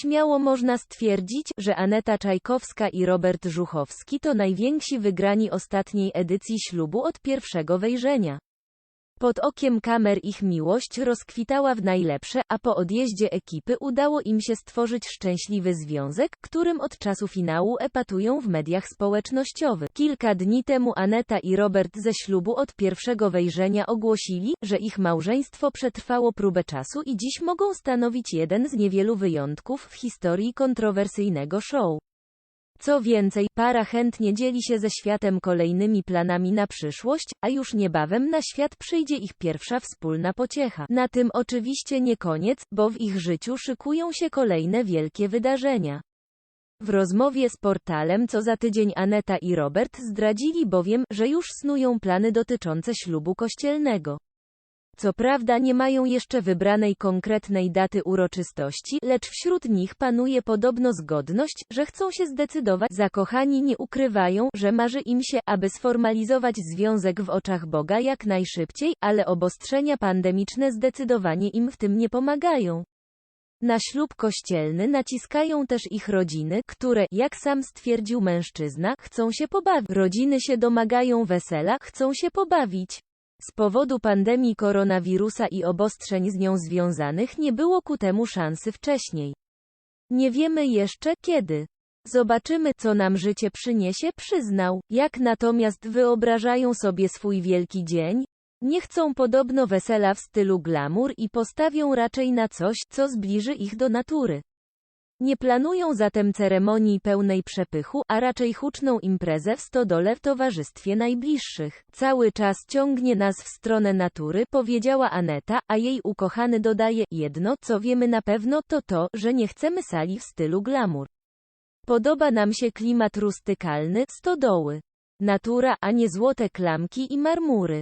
Śmiało można stwierdzić, że Aneta Czajkowska i Robert Żuchowski to najwięksi wygrani ostatniej edycji ślubu od pierwszego wejrzenia. Pod okiem kamer ich miłość rozkwitała w najlepsze, a po odjeździe ekipy udało im się stworzyć szczęśliwy związek, którym od czasu finału epatują w mediach społecznościowych. Kilka dni temu Aneta i Robert ze ślubu od pierwszego wejrzenia ogłosili, że ich małżeństwo przetrwało próbę czasu i dziś mogą stanowić jeden z niewielu wyjątków w historii kontrowersyjnego show. Co więcej, para chętnie dzieli się ze światem kolejnymi planami na przyszłość, a już niebawem na świat przyjdzie ich pierwsza wspólna pociecha. Na tym oczywiście nie koniec, bo w ich życiu szykują się kolejne wielkie wydarzenia. W rozmowie z portalem co za tydzień Aneta i Robert zdradzili bowiem, że już snują plany dotyczące ślubu kościelnego. Co prawda nie mają jeszcze wybranej konkretnej daty uroczystości, lecz wśród nich panuje podobno zgodność, że chcą się zdecydować. Zakochani nie ukrywają, że marzy im się, aby sformalizować związek w oczach Boga jak najszybciej, ale obostrzenia pandemiczne zdecydowanie im w tym nie pomagają. Na ślub kościelny naciskają też ich rodziny, które, jak sam stwierdził mężczyzna, chcą się pobawić. Rodziny się domagają wesela, chcą się pobawić. Z powodu pandemii koronawirusa i obostrzeń z nią związanych nie było ku temu szansy wcześniej. Nie wiemy jeszcze, kiedy. Zobaczymy, co nam życie przyniesie, przyznał. Jak natomiast wyobrażają sobie swój wielki dzień? Nie chcą podobno wesela w stylu glamour i postawią raczej na coś, co zbliży ich do natury. Nie planują zatem ceremonii pełnej przepychu, a raczej huczną imprezę w stodole w towarzystwie najbliższych. Cały czas ciągnie nas w stronę natury, powiedziała Aneta, a jej ukochany dodaje, jedno, co wiemy na pewno, to to, że nie chcemy sali w stylu glamour. Podoba nam się klimat rustykalny, stodoły. Natura, a nie złote klamki i marmury.